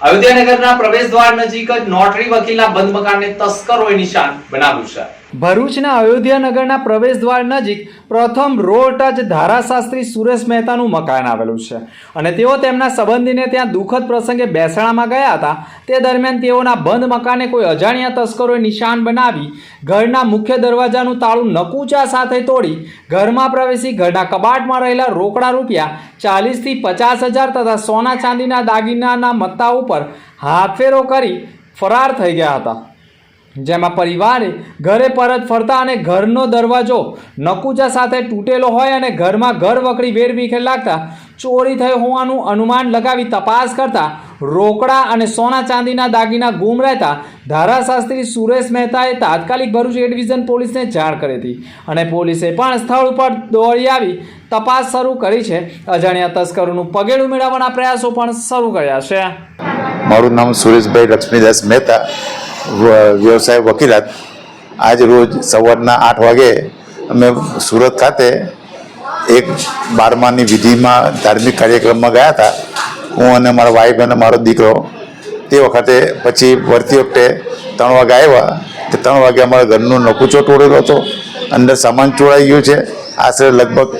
અયોધ્યાનગરના પ્રવેશ દ્વાર નજીક જ નોટરી વકીલના બંધ મકાનને તસ્કરોએ નિશાન બનાવ્યું છે. ભરૂચના અયોધ્યાનગરના પ્રવેશ દ્વાર નજીક પ્રથમ રોડ ટચ ધારાશાસ્ત્રી સુરેશ મહેતાનું મકાન આવેલું છે. અને તેઓ તેમના સંબંધીને ત્યાં દુઃખદ પ્રસંગે બેસણામાં ગયા હતા. તે દરમિયાન તેઓના બંધ મકાને કોઈ અજાણ્યા તસ્કરોએ નિશાન બનાવી ઘરના મુખ્ય દરવાજાનું તાળું નકુચા સાથે તોડી ઘરમાં પ્રવેશી ઘરના કબાટમાં રહેલા રોકડા રૂપિયા ચાલીસથી પચાસ હજાર તથા સોના ચાંદીના દાગીનાના મત્તા ઉપર હાથફેરો કરી ફરાર થઈ ગયા હતા. જેમાં પરિવારે ઘરે પરત ફરતા અને ઘરનો દરવાજો નકુચા સાથે તૂટેલો હોય અને ઘરમાં ઘર વકડી વેરવિખેર લાગતા ચોરી થઈ હોવાનું અનુમાન લગાવી તપાસ કરતા રોકડા અને સોના ચાંદીના દાગીના ગુમ રહેતા ધારાશાસ્ત્રી સુરેશ મહેતાએ તાત્કાલિક ભરૂચ એ ડિવિઝન પોલીસને જાણ કરી હતી અને પોલીસે પણ સ્થળ ઉપર દોડી આવી તપાસ શરૂ કરી છે. અજાણ્યા તસ્કરોનું પગેડું મેળવવાના પ્રયાસો પણ શરૂ કર્યા છે. મારું નામ સુરેશભાઈ લક્ષ્મીદાસ મહેતા. વ્યવસાય વકીલાત. આજ રોજ સવારના આઠ વાગે અમે સુરત ખાતે એક બારમાની વિધિમાં ધાર્મિક કાર્યક્રમમાં ગયા હતા. હું અને મારા વાઈફ અને મારો દીકરો તે વખતે પછી વળતી વખતે ત્રણ વાગે આવ્યા. તે ત્રણ વાગે અમારા ઘરનો નકુચો તોડેલો હતો. અંદર સામાન ચોરાઈ ગયું છે. આશરે લગભગ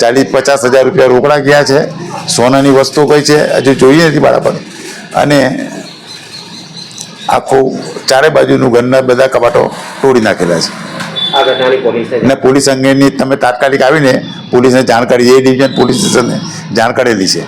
ચાલીસ પચાસ હજાર રૂપિયા રોકડા ગયા છે. સોનાની વસ્તુ કઈ છે હજુ જોઈએ નથી બરાબર અને આખું ચારે બાજુનું ઘરના બધા કબાટો તોડી નાખેલા છે. આ અને પોલીસ અંગેની તમે તાત્કાલિક આવીને પોલીસને જાણ કરી એ ડિવિઝન પોલીસ સ્ટેશનને જાણ કરેલી છે.